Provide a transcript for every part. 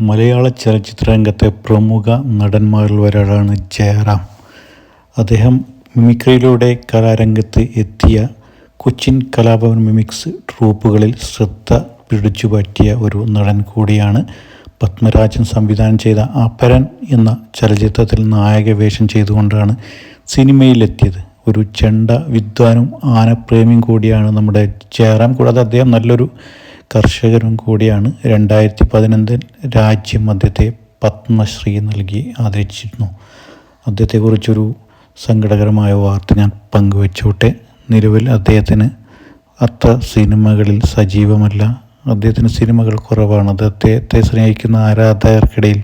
മലയാള ചലച്ചിത്ര രംഗത്തെ പ്രമുഖ നടന്മാരിൽ ഒരാളാണ് ജയറാം. അദ്ദേഹം മിമിക്രിയിലൂടെ കലാരംഗത്ത് എത്തിയ കൊച്ചിൻ കലാഭവൻ മിമിക്സ് ട്രൂപ്പുകളിൽ ശ്രദ്ധ പിടിച്ചു പറ്റിയ ഒരു നടൻ കൂടിയാണ് പത്മരാജൻ. സംവിധാനം ചെയ്ത അപരൻ എന്ന ചലച്ചിത്രത്തിൽ നായക വേഷം ചെയ്തുകൊണ്ടാണ് സിനിമയിലെത്തിയത്. ഒരു ചെണ്ട വിദ്വാനും ആനപ്രേമിയും കൂടിയാണ് നമ്മുടെ ജയറാം. കൂടാതെ അദ്ദേഹം നല്ലൊരു കർഷകരും കൂടിയാണ്. രണ്ടായിരത്തി പതിനൊന്നിൽ രാജ്യം അദ്ദേഹത്തെ പത്മശ്രീ നൽകി ആദരിച്ചിരുന്നു. അദ്ദേഹത്തെക്കുറിച്ചൊരു സങ്കടകരമായ വാർത്ത ഞാൻ പങ്കുവച്ചോട്ടെ. നിലവിൽ അദ്ദേഹത്തിന് അത്ര സിനിമകളിൽ സജീവമല്ല. അദ്ദേഹത്തിന് സിനിമകൾ കുറവാണ്. അദ്ദേഹത്തെ സ്നേഹിക്കുന്ന ആരാധകർക്കിടയിൽ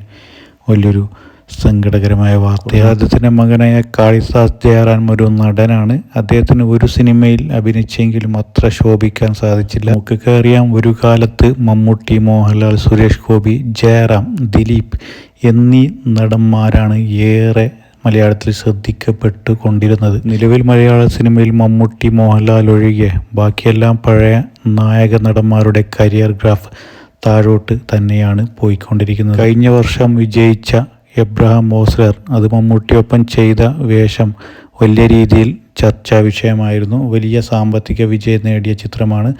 വലിയൊരു സങ്കടകരമായ വാർത്ത അദ്ദേഹത്തിന്റെ മകനായ കാളിദാസ് ജയറാം ഒരു നടനാണ്. അദ്ദേഹത്തിന് ഒരു സിനിമയിൽ അഭിനയിച്ചെങ്കിലും അത്ര ശോഭിക്കാൻ സാധിച്ചില്ല. നമുക്ക് അറിയാം ഒരു കാലത്ത് മമ്മൂട്ടി മോഹൻലാൽ സുരേഷ് ഗോപി ജയറാം ദിലീപ് എന്നീ നടന്മാരാണ് ഏറെ മലയാളത്തിൽ ശ്രദ്ധിക്കപ്പെട്ടു കൊണ്ടിരുന്നത് നിലവിൽ മലയാള സിനിമയിൽ മമ്മൂട്ടി മോഹൻലാൽ ഒഴികെ ബാക്കിയെല്ലാം പഴയ നായക നടന്മാരുടെ കരിയർ ഗ്രാഫ് താഴോട്ട് തന്നെയാണ് പോയിക്കൊണ്ടിരിക്കുന്നത്. കഴിഞ്ഞ വർഷം വിജയിച്ച എബ്രഹാം മോസ്ലർ അത് മമ്മൂട്ടിയൊപ്പം ചെയ്ത വേഷം വലിയ രീതിയിൽ ചർച്ചാ വിഷയമായിരുന്നു. വലിയ സാമ്പത്തിക വിജയം നേടിയ ചിത്രമാണ്.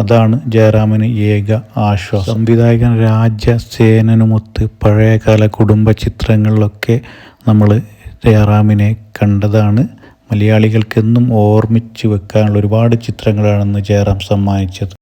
അതാണ് ജയറാമിന് ഏക ആശ്വാസം. സംവിധായകൻ രാജസേനനുമൊത്ത് പഴയകാല കുടുംബ ചിത്രങ്ങളിലൊക്കെ നമ്മൾ ജയറാമിനെ കണ്ടതാണ്. മലയാളികൾക്കെന്നും ഓർമ്മിച്ച് വെക്കാനുള്ള ഒരുപാട് ചിത്രങ്ങളാണെന്ന് ജയറാം സമ്മാനിച്ചത്.